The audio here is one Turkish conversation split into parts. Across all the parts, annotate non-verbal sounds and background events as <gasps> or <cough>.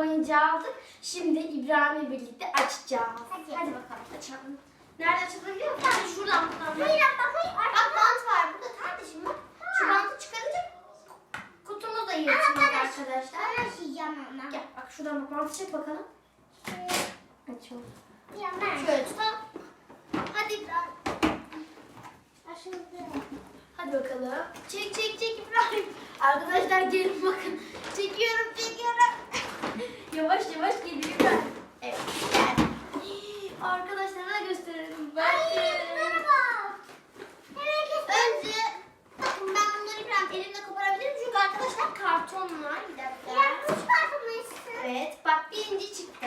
oyuncağı aldık. Şimdi İbrahim'le birlikte açacağız. Hadi. Hadi bakalım açalım. Nerede açılabiliyor musun? Şuradan buradan. Buyurun bakayım. Bak bant var burada kardeşim bak. Şu bantı çıkarınca kutumu da yırtıyor arkadaşlar. Ben açacağım ama. Gel bak şuradan bak bantı çek bakalım. Açalım. Ya ben. Şöyle tutalım. Hadi İbrahim. Hadi bakalım. Çek çek çek İbrahim. Arkadaşlar gelin bakın. Çekiyorum çekiyorum. Yavaş yavaş geliyor İbrahim. Evet gel. <gasps> Arkadaşlara gösterelim. Bakın. Merhaba. Evet. Önce bakın ben bunları İbrahim elimle koparabilirim çünkü arkadaşlar kartonlar. Bir dakika. Ya bu çıkartmışsın. Evet bak birinci çıktı.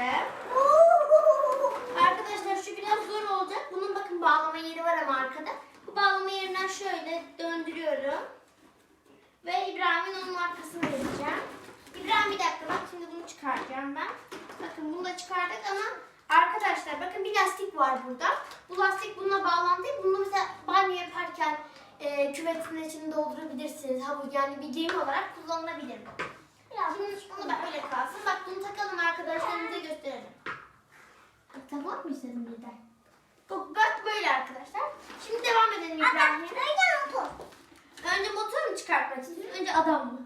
Arkadaşlar şu biraz zor olacak. Bunun bakın bağlama yeri var ama arkada. Bu bağlama yerinden şöyle döndürüyorum. Ve İbrahim'in onun arkasını vereceğim. İbrahim bir dakika bak şimdi bunu çıkaracağım ben. Bakın bunu da çıkardık ama arkadaşlar bakın bir lastik var burada. Bu lastik bununla bağlandı. Bunu mesela banyo yaparken e, küvetin içini doldurabilirsiniz. Havuz yani bir gemi olarak kullanılabilir bu. Biraz Şimdi bunu da böyle kalsın. Bak bunu takalım arkadaşlarımıza gösterelim. Tamam mı senin birden? Bu bak böyle arkadaşlar. Şimdi devam edelim İbrahim. Önce otur. Önce motor mu çıkartmak istiyorsun? Önce adam mı?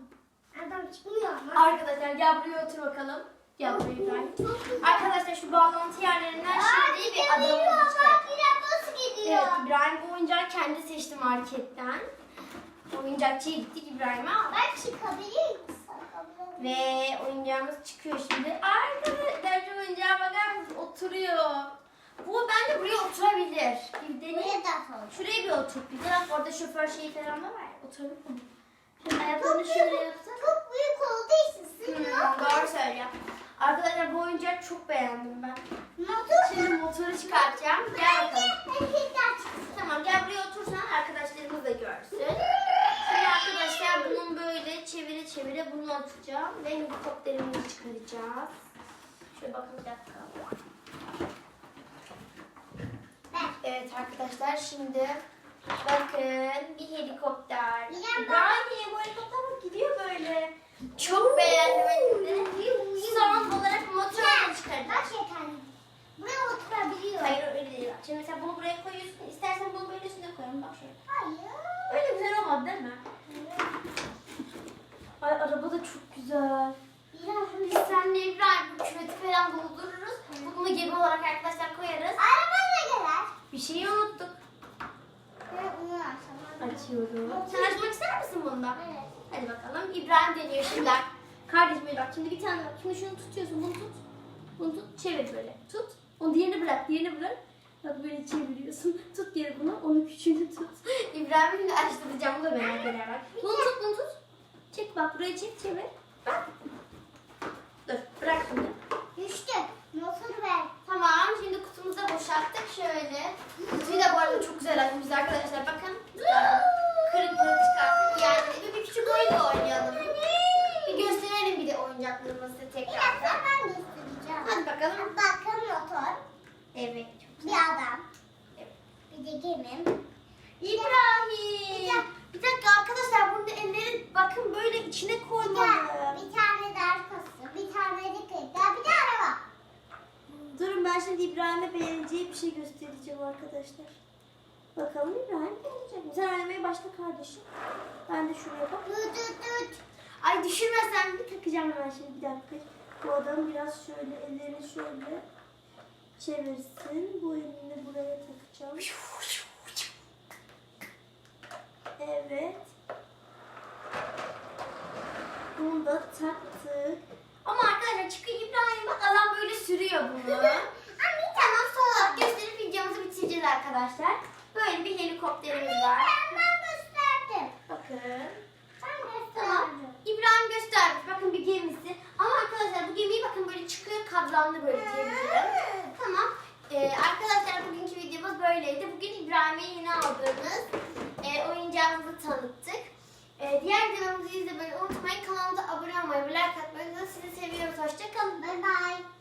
Ama. Arkadaşlar gel buraya otur bakalım. Gel buraya İbrahim. Arkadaşlar şu bağlantı yerlerinden şimdi bir nasıl gidiyor? Evet İbrahim bu oyuncağı kendi seçti marketten. Oyuncakçıya gittik İbrahim'e. Ben çıkabilir? Ve oyuncağımız çıkıyor şimdi. Arkadaşlar şu oyuncağa bakar mısın? Oturuyor. Bu bence buraya oturabilir. Bir deneyim. Şuraya bir otur. Bir de orada şoför şeyi falan da var mi? Şimdi ayaklarını şöyle yapsın. Doğru söylüyor. Arkadaşlar bu oyuncağı çok beğendim ben. Motor. Şimdi motoru çıkartacağım. Gel bakalım. Tamam gel buraya otursan arkadaşlarımız da görsün. Şimdi arkadaşlar bunun böyle çevire çevire bunu atacağım ve helikopterimizi çıkaracağız. Şöyle bakın bir dakika. Evet arkadaşlar şimdi bakın bir helikopter. İrem, İbrahim bu helikopter gidiyor böyle. Çok beğendim helikopteri. Son olarak motoru çıkaracağız. Bak yeterli. Buraya oturabiliyor. Hayır öyle değil. Şimdi mesela bunu buraya koyuyorsun. İstersen bunu böyle üstüne koyalım. Bak şöyle. Hayır. Öyle güzel olmadı değil mi? Ay araba da çok güzel. Biraz Biz seninle İbrahim bu küveti falan doldururuz. Bunu gemi olarak arkadaşlar koyarız. Araba ne gelir? Bir şeyi unuttuk. Ben bunu açamam. Açıyorum. Sen açmak ister misin bundan? Evet. Hadi bakalım. İbrahim deniyor şimdi. Kardeşim bak şimdi bir tane bak. Şimdi şunu tutuyorsun. Bunu tut. Bunu tut. Çevir böyle. Tut. Onu diğerini bırak. Diğerini bırak. Bak böyle çeviriyorsun. <laughs> Tut geri bunu. Onun küçüğünü tut. <laughs> İbrahim'i şimdi açtıracağım. Bu da merak eder bak. Bunu tut bunu tut. Çek bak buraya çek çevir. Bak. Dur bırak şimdi. Düştü. Motoru ver. Tamam şimdi kutumuzu da boşalttık şöyle. Kutuyu da bu arada çok güzel açmışız arkadaşlar bakın. Kırık kırık çıkarttık. Yani bir, bir küçük oyun da oynayalım. Bir gösterelim bir de oyuncaklarımızı Bir tekrar. dakika ben göstereceğim. Hadi bakalım. Bakın motor. Evet çok Bir güzel. adam. Evet. Bir de gemim. İbrahim. Bir dakika arkadaşlar burada elleri bakın böyle içine Bir koymalı. bir tane de arkası. Bir tane de kırıklar. Bir de araba. Durun ben şimdi İbrahim'e beğeneceği bir şey göstereceğim arkadaşlar. Bakalım İbrahim beğenecek mi? Sen oynamaya başla kardeşim. Ben de şuraya bak. Dur dur dur. Ay düşürmesen bir takacağım hemen şimdi bir dakika. Bu adam biraz şöyle ellerini şöyle çevirsin. Bu elini buraya takacağım. Evet. Bunu da taktık. Ama arkadaşlar çıkın İbrahim bak adam böyle sürüyor bunu. <laughs> Anne tamam son olarak gösterip videomuzu bitireceğiz arkadaşlar. Böyle bir helikopterimiz var. Ben, ben gösterdim. Bakın. Ben Tamam. gösterdim. İbrahim göstermiş. Bakın bir gemisi. Ama arkadaşlar bu gemiyi bakın böyle çıkıyor kadranlı böyle diyebilirim. Tamam. Ee, arkadaşlar bugünkü videomuz böyleydi. Bugün İbrahim'e yeni aldığımız e, oyuncağımızı tanıttık. E, diğer videolarımızı izlemeyi unutmayın. Kanalımıza abone olmayı, like atmayı. Sizi seviyoruz. Hoşçakalın. Bye bye.